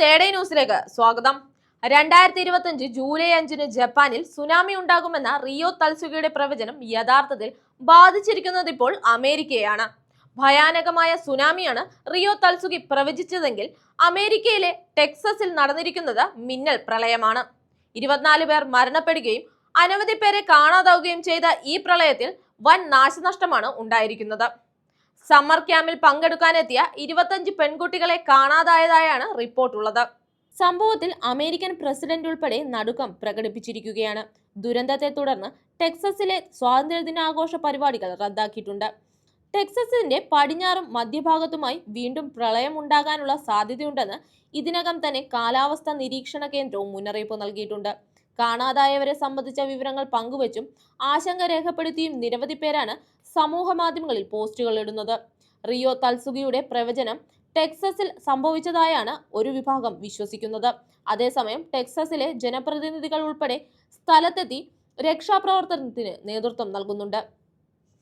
തേടേ ന്യൂസിലേക്ക് സ്വാഗതം. രണ്ടായിരത്തി ഇരുപത്തിയഞ്ച് ജൂലൈ അഞ്ചിന് ജപ്പാനിൽ സുനാമി ഉണ്ടാകുമെന്ന റിയോ തൽസുകയുടെ പ്രവചനം യഥാർത്ഥത്തിൽ ബാധിച്ചിരിക്കുന്നത് ഇപ്പോൾ അമേരിക്കയാണ് ഭയാനകമായ സുനാമിയാണ് റിയോ തൽസുകി പ്രവചിച്ചതെങ്കിൽ അമേരിക്കയിലെ ടെക്സസിൽ നടന്നിരിക്കുന്നത് മിന്നൽ പ്രളയമാണ്. ഇരുപത്തിനാല് പേർ മരണപ്പെടുകയും അനവധി പേരെ കാണാതാവുകയും ചെയ്ത ഈ പ്രളയത്തിൽ വൻ നാശനഷ്ടമാണ് ഉണ്ടായിരിക്കുന്നത്. സമ്മർ ക്യാമ്പിൽ പങ്കെടുക്കാനെത്തിയ ഇരുപത്തഞ്ച് പെൺകുട്ടികളെ കാണാതായതായാണ് റിപ്പോർട്ടുള്ളത്. സംഭവത്തിൽ അമേരിക്കൻ പ്രസിഡന്റ് ഉൾപ്പെടെ നടുക്കം പ്രകടിപ്പിച്ചിരിക്കുകയാണ്. ദുരന്തത്തെ തുടർന്ന് ടെക്സസിലെ സ്വാതന്ത്ര്യദിനാഘോഷ പരിപാടികൾ റദ്ദാക്കിയിട്ടുണ്ട്. ടെക്സസിന്റെ പടിഞ്ഞാറും മധ്യഭാഗത്തുമായി വീണ്ടും പ്രളയം ഉണ്ടാകാനുള്ള സാധ്യതയുണ്ടെന്ന് ഇതിനകം തന്നെ കാലാവസ്ഥാ നിരീക്ഷണ കേന്ദ്രവും മുന്നറിയിപ്പ് നൽകിയിട്ടുണ്ട്. കാണാതായവരെ സംബന്ധിച്ച വിവരങ്ങൾ പങ്കുവച്ചും ആശങ്ക രേഖപ്പെടുത്തിയും നിരവധി പേരാണ് സമൂഹ മാധ്യമങ്ങളിൽ പോസ്റ്റുകൾ ഇടുന്നത്. റിയോ തൽസുഗിയുടെ പ്രവചനം ടെക്സസിൽ സംഭവിച്ചതായാണ് ഒരു വിഭാഗം വിശ്വസിക്കുന്നത്. അതേസമയം ടെക്സസിലെ ജനപ്രതിനിധികൾ ഉൾപ്പെടെ സ്ഥലത്തെത്തി രക്ഷാപ്രവർത്തനത്തിന് നേതൃത്വം നൽകുന്നുണ്ട്.